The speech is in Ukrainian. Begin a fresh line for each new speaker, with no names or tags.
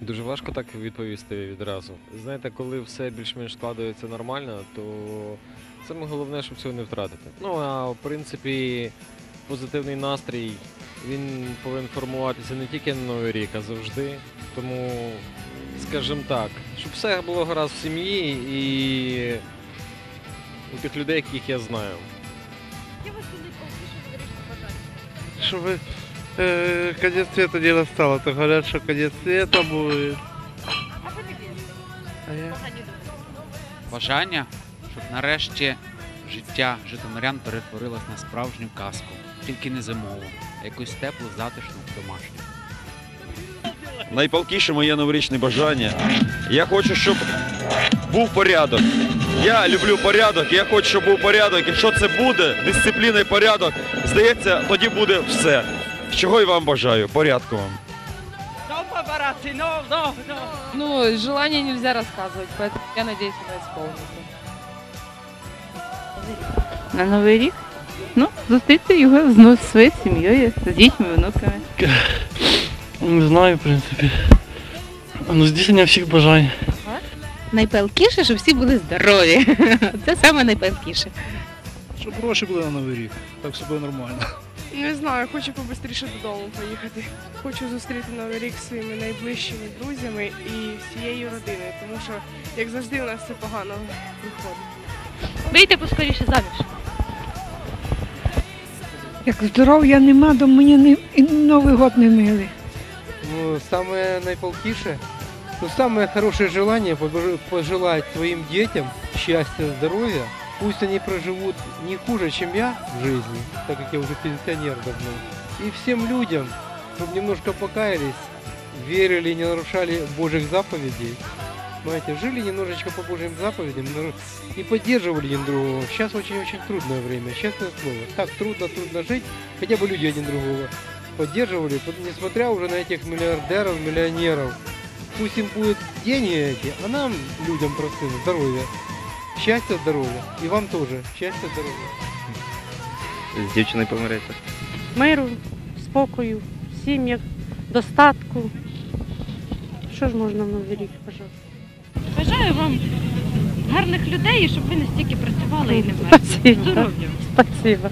Дуже важко так відповісти відразу. Знаєте, коли все більш-менш складається нормально, то саме головне, щоб цього не втратити. Ну а в принципі, позитивний настрій він повинен формуватися не тільки на Новий рік, а завжди. Тому, скажімо так, щоб все було гаразд в сім'ї і у тих людей, яких я знаю.
Яке ваше найповніше новорічне бажання?
Чтобы э, конец света не настало, то говорят, что конец света будет.
А
я...
Бажання, щоб нарешті життя житомирян перетворилось на справжню казку. Тільки не зимову, а якусь теплу, затишну, домашню.
найпалкіше моє новорічне бажання. Я хочу, щоб був порядок. Я люблю порядок, я хочу, щоб був порядок. Якщо це буде, дисципліна і порядок, здається, тоді буде все. Чого і вам бажаю. Порядку вам.
Ну, желание нельзя рассказывать, поэтому я надеюсь, оно исполнится.
На Новий рік? Ну, зустріти його з ну, своєю сім'єю, з дітьми, внуками.
Не знаю, в принципі. Ну, здійснення всіх бажань.
Найпалкіше, щоб всі були здорові. Це саме найпалкіше.
Щоб гроші були на новий рік, так все буде нормально.
Не знаю, хочу побыстріше додому поїхати. Хочу зустріти Новий рік зі своїми найближчими друзями і всією родиною, тому що, як завжди, у нас все погано виходить.
Вийти поскоріше заміж.
Як здоров'я нема, то мені не, і Новий год не мили.
Ну, самое наиполкише, ну, самое хорошее желание пожелать своим детям счастья, здоровья. Пусть они проживут не хуже, чем я в жизни, так как я уже пенсионер давно. И всем людям, чтобы немножко покаялись, верили и не нарушали Божьих заповедей. Понимаете, жили немножечко по Божьим заповедям и поддерживали один другого. Сейчас очень-очень трудное время, честное слово. Так трудно, трудно жить, хотя бы люди один другого поддерживали, под- несмотря уже на этих миллиардеров, миллионеров. Пусть им будут деньги эти, а нам, людям простым, здоровья. Счастья, здоров'я. І вам теж. Щастя, здоров'я.
З дівчиною помиритися.
Миру, спокою, сім'ях, достатку. Що ж можна в Новий рік бажати?
Бажаю вам гарних людей, щоб ви настільки працювали і не
мали.
Здоров'я.
Спасибо.